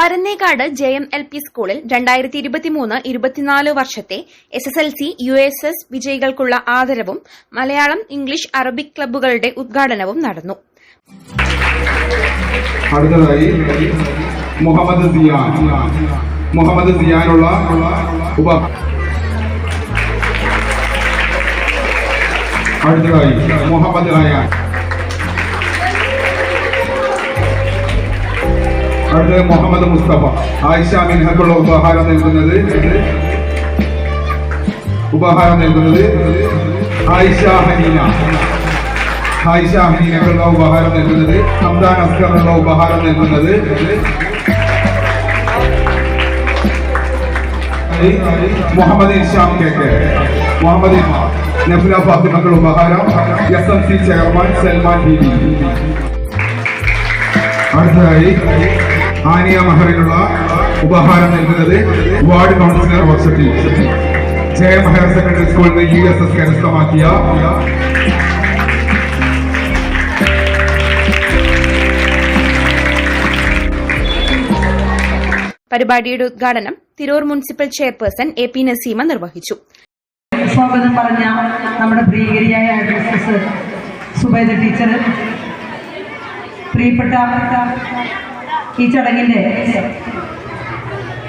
Parannekkad J M L P സ്കൂളിൽ രണ്ടായിരത്തി ഇരുപത്തിമൂന്ന് ഇരുപത്തിനാല് വർഷത്തെ S S L C U S S വിജയികൾക്കുള്ള ആദരവും മലയാളം ഇംഗ്ലീഷ് അറബിക് ക്ലബ്ബുകളുടെ ഉദ്ഘാടനവും നടന്നു. മുഹമ്മദ് സിയാൻ. മുഹമ്മദ് സിയാനുള്ള ഉപ അടുത്തതായി മുഹമ്മദ് അടുത്തത് മുഹമ്മദ് മുസ്തഫ. ആയിഷ മിൻഹക്കുള്ള ഉപഹാരം നൽകുന്നത്. ഉപഹാരം നൽകുന്നത് ആയിഷ ഹനീന. ആയിഷ ഹനീനക്കുള്ള ഉപഹാരം നൽകുന്നത് ഹംദാൻ അസ്കറിനുള്ള ഉപഹാരം നൽകുന്നത്. Muhammad Isham K K. Muhammad Imam Nafila ഫാത്തിമക്കുള്ള ഉപഹാരം. S M C chairman Salman B B അടുത്തതായി ആനിയ മഹറിനുള്ള ഉപഹാരം നൽകുന്നത് വാർഡ് കൗൺസിലർ വർഷത്തിൽ ജയം ഹയർ സെക്കൻഡറി സ്കൂളിൽ നിന്ന് യു എസ് എസ് കരസ്ഥമാക്കിയ പരിപാടിയുടെ ഉദ്ഘാടനം Tirur municipal chairperson A P Naseema നിർവഹിച്ചു. സ്വാഗതം പറഞ്ഞ നമ്മുടെ പ്രിയകരിയായ സുബേദ സുബൈദ ടീച്ചർ പ്രിയപ്പെട്ട ഈ ചടങ്ങിന്റെ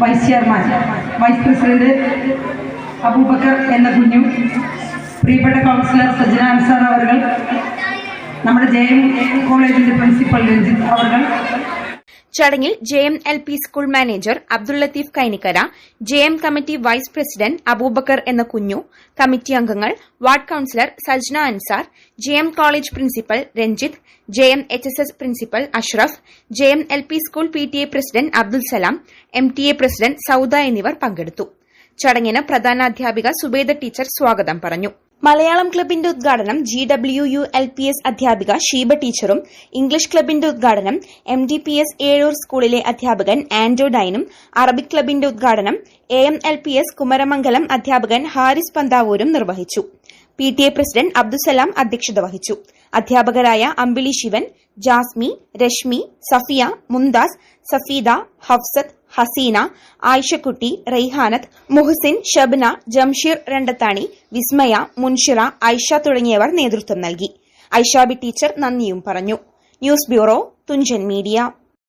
vice chairman vice president Abubakar എന്ന കുഞ്ഞും പ്രിയപ്പെട്ട കൗൺസിലർ സജന അൻസാർ അവർ നമ്മുടെ ജെ എം കോളേജിന്റെ പ്രിൻസിപ്പൽ രഞ്ജിത്ത് അവർ ചടങ്ങിൽ J M L P school manager Abdul Latheef Kainikkara J M committee vice president Abubakar എന്ന കുഞ്ഞു കമ്മിറ്റി അംഗങ്ങൾ ward councillor Sajna Ansar J M college principal Ranjith J M H S S principal Ashraf J M L P school P T A president Abdul Salam M T A president Sauda എന്നിവർ പങ്കെടുത്തു. ചടങ്ങിന് പ്രധാനാധ്യാപിക Zubeda teacher സ്വാഗതം പറഞ്ഞു. മലയാളം ക്ലബിന്റെ ഉദ്ഘാടനം G W U L P S അധ്യാപിക ഷീബ ടീച്ചറും English ക്ലബിന്റെ ഉദ്ഘാടനം M D P S Ezhur സ്കൂളിലെ അധ്യാപകൻ ആൻഡോ ഡൈനും അറബിക് ക്ലബിന്റെ ഉദ്ഘാടനം A M L P S Kumaramangalam അധ്യാപകൻ ഹാരിസ് പന്താവൂരും നിർവഹിച്ചു P T A president Abdussalam അധ്യക്ഷത വഹിച്ചു. അധ്യാപകരായ അമ്പിളി ശിവൻ ജാസ്മി രശ്മി സഫിയ മുംതാസ് സഫീദ ഹഫ്സത്ത് ഹസീന ആയിഷക്കുട്ടി റെയ്ഹാനത്ത് മുഹസിൻ ഷബ്ന ജംഷീർ രണ്ടത്താണി വിസ്മയ മുൻഷിറ ഐഷ തുടങ്ങിയവർ നേതൃത്വം നൽകി. ഐഷാബി ടീച്ചർ നന്ദിയും പറഞ്ഞു. News bureau Thunchan media.